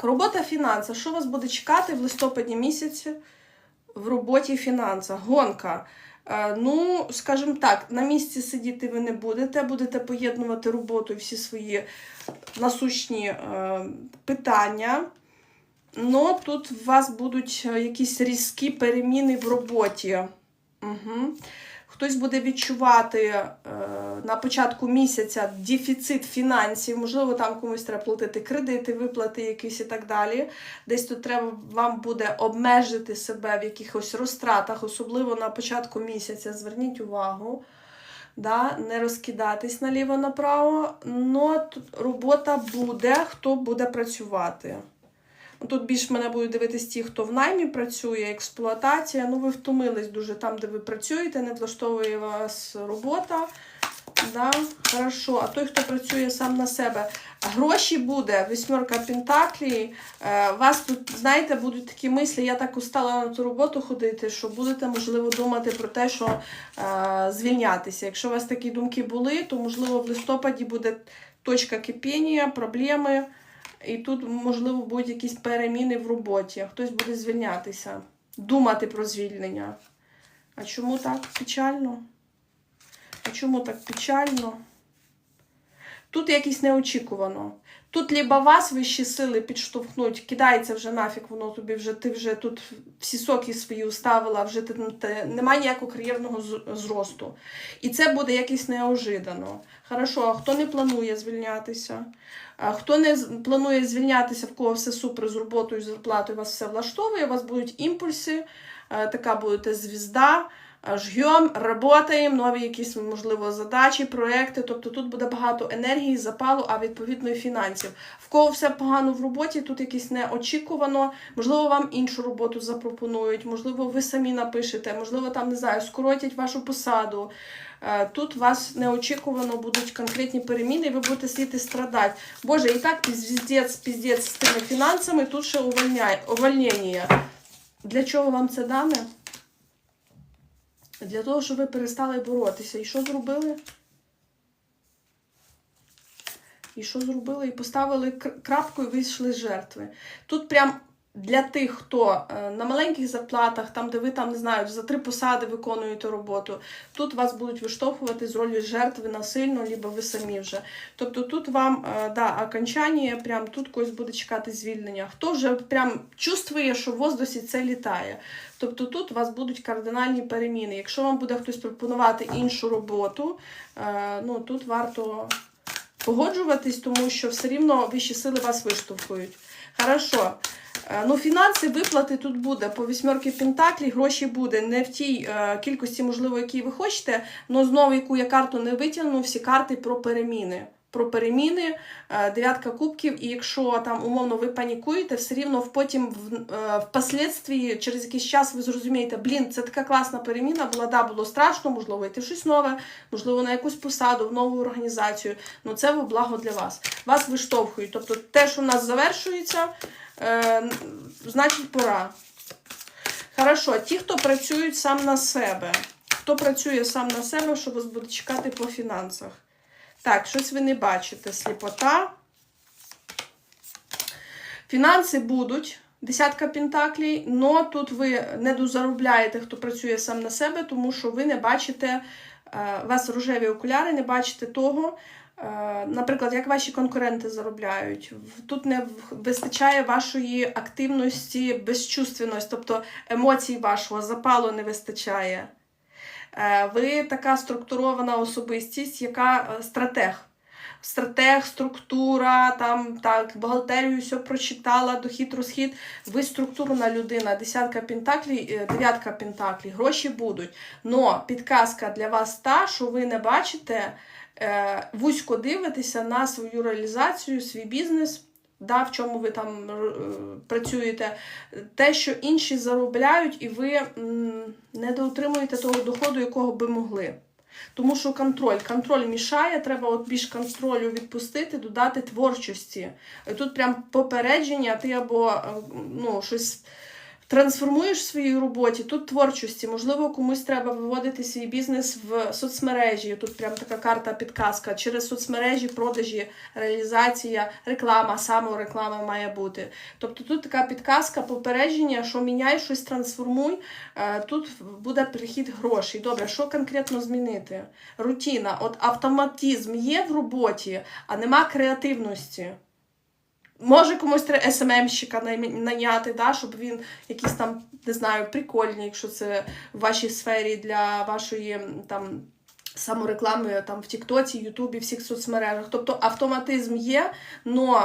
Так, робота фінанси. Що вас буде чекати в листопаді місяці в роботі фінансах? Гонка. Е, Ну, скажімо так, на місці сидіти ви не будете, будете поєднувати роботу і всі свої насущні е, питання. Ну, тут у вас будуть е, якісь різкі переміни в роботі. Угу. Хтось буде відчувати е, на початку місяця дефіцит фінансів, можливо, там комусь треба платити кредити, виплати якісь і так далі. Десь тут треба вам буде обмежити себе в якихось розтратах, особливо на початку місяця. Зверніть увагу. Да, не розкидатись наліво-направо, але робота буде, хто буде працювати. Тут більш мене будуть дивитись ті, хто в наймі працює, експлуатація. Ну, ви втомились дуже там, де ви працюєте, не влаштовує вас робота. Да? Хорошо. А той, хто працює сам на себе, гроші буде, вісьмерка Пентаклі. Е, вас тут, знаєте, будуть такі мислі, я так устала на ту роботу ходити, що будете, можливо, думати про те, що е, звільнятися. Якщо у вас такі думки були, то, можливо, в листопаді буде точка кипіння, проблеми. І тут, можливо, будуть якісь переміни в роботі. Хтось буде звільнятися, думати про звільнення. А чому так печально? А чому так печально? Тут якось неочікувано. Тут либо вас вищі сили підштовхнуть, кидається вже нафіг, воно тобі вже ти вже тут всі соки свої уставила, вже ти, ти немає ніякого кар'єрного зросту. І це буде якось неожидано. Хорошо, а хто не планує звільнятися? А хто не планує звільнятися, в кого все супер з роботою, з зарплатою, вас все влаштовує, у вас будуть імпульси, е, така будете звізда, жгем, работаємо, нові якісь, можливо, задачі, проекти. Тобто тут буде багато енергії, запалу, а відповідно і фінансів. В кого все погано в роботі, тут якесь неочікувано, можливо, вам іншу роботу запропонують, можливо, ви самі напишете, можливо, там не знаю, скоротять вашу посаду. Е, Тут вас неочікувано будуть конкретні переміни, і ви будете сидіти страдати. Боже, і так піздець, піздець з тими фінансами, тут ще увольнення. Для чого вам це дане? Для того, щоб ви перестали боротися. І що зробили? І що зробили? І поставили крапку і вийшли з жертви. Тут прям для тих, хто е, на маленьких зарплатах, там, де ви там не знаю, за три посади виконуєте роботу, тут вас будуть виштовхувати з ролі жертви насильно, либо ви самі вже. Тобто тут вам е, да, окончання, прям тут когось буде чекати звільнення. Хто вже прям чувствує, що в воздусі це літає. Тобто тут у вас будуть кардинальні переміни. Якщо вам буде хтось пропонувати іншу роботу, е, ну тут варто погоджуватись, тому що все рівно вищі сили вас виштовхують. Хорошо. Е, Ну, фінанси, виплати тут буде по вісьмерки Пентаклі, гроші буде не в тій е, кількості, можливо, які ви хочете, але знову, яку я карту не витягну, всі карти про переміни. Про переміни, е, дев'ятка кубків, і якщо там умовно ви панікуєте, все рівно потім в, е, впоследствии, через якийсь час ви зрозумієте, блін, це така класна переміна була, да, було страшно, можливо, йти в щось нове, можливо, на якусь посаду, в нову організацію. Ну це благо для вас. Вас виштовхують. Тобто те, що в нас завершується, е, значить пора. Хорошо, ті, хто працюють сам на себе. Хто працює сам на себе, що вас буде чекати по фінансах? Так, щось ви не бачите. Сліпота. Фінанси будуть. Десятка пентаклей, но тут ви не дозаробляєте, хто працює сам на себе, тому що ви не бачите, е, у вас рожеві окуляри, не бачите того, наприклад, як ваші конкуренти заробляють. Тут не вистачає вашої активності, безчувственності, тобто емоцій вашого, запалу не вистачає. Е, Ви така структурована особистість, яка е, стратег. Стратег, структура, там так, бухгалтерію все прочитала, дохід, розхід. Ви структурна людина, десятка пентаклей, е, дев'ятка пентаклей, гроші будуть. Но підказка для вас та, що ви не бачите, е, вузько дивитеся на свою реалізацію, свій бізнес, да, в чому ви там е, працюєте, те, що інші заробляють, і ви не доотримуєте того доходу, якого би могли. Тому що контроль, контроль мішає, треба от більш контролю відпустити, додати творчості. Тут прям попередження, ти або е, ну, щось трансформуєш в своїй роботі, тут творчості, можливо, комусь треба виводити свій бізнес в соцмережі. Тут прям така карта підказка. Через соцмережі, продажі, реалізація, реклама, самореклама має бути. Тобто тут така підказка, попередження, що міняй щось, трансформуй. Е, Тут буде прихід грошей. Добре, що конкретно змінити? Рутіна, от автоматизм є в роботі, а нема креативності. Може комусь треба СММщика наняти, да, щоб він якийсь там, не знаю, прикольний, якщо це в вашій сфері для вашої там. Самореклами там в Тіктоці, Ютубі, всіх соцмережах. Тобто автоматизм є, але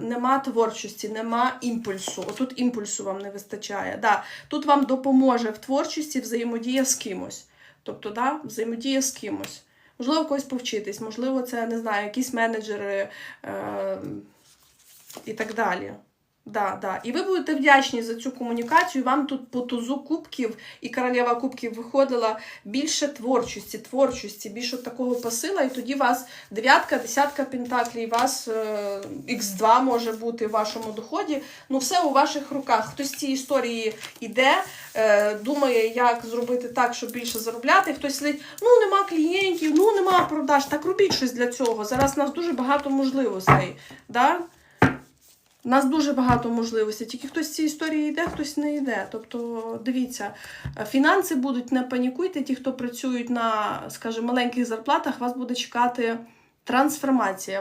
нема творчості, нема імпульсу. Отут імпульсу вам не вистачає. Да, тут вам допоможе в творчості взаємодія з кимось. Тобто, да, взаємодія з кимось. Можливо, когось повчитись, можливо, це не знаю, якісь менеджери. Е- і так далі. Да, да. І ви будете вдячні за цю комунікацію. Вам тут по тузу кубків і королева кубків виходила більше творчості, творчості, більше такого посила, і тоді вас дев'ятка, десятка пентаклів, вас е, Х2 може бути в вашому доході. Ну, все у ваших руках. Хтось з цієї історії йде, е, думає, як зробити так, щоб більше заробляти. Хтось сидить, ну нема клієнтів, ну нема продаж. Так робіть щось для цього. Зараз у нас дуже багато можливостей. Да? У нас дуже багато можливостей, тільки хтось з цієї історії йде, хтось не йде. Тобто, дивіться, е, фінанси будуть, не панікуйте. Ті, хто працюють на, скажімо, маленьких зарплатах, вас буде чекати трансформація.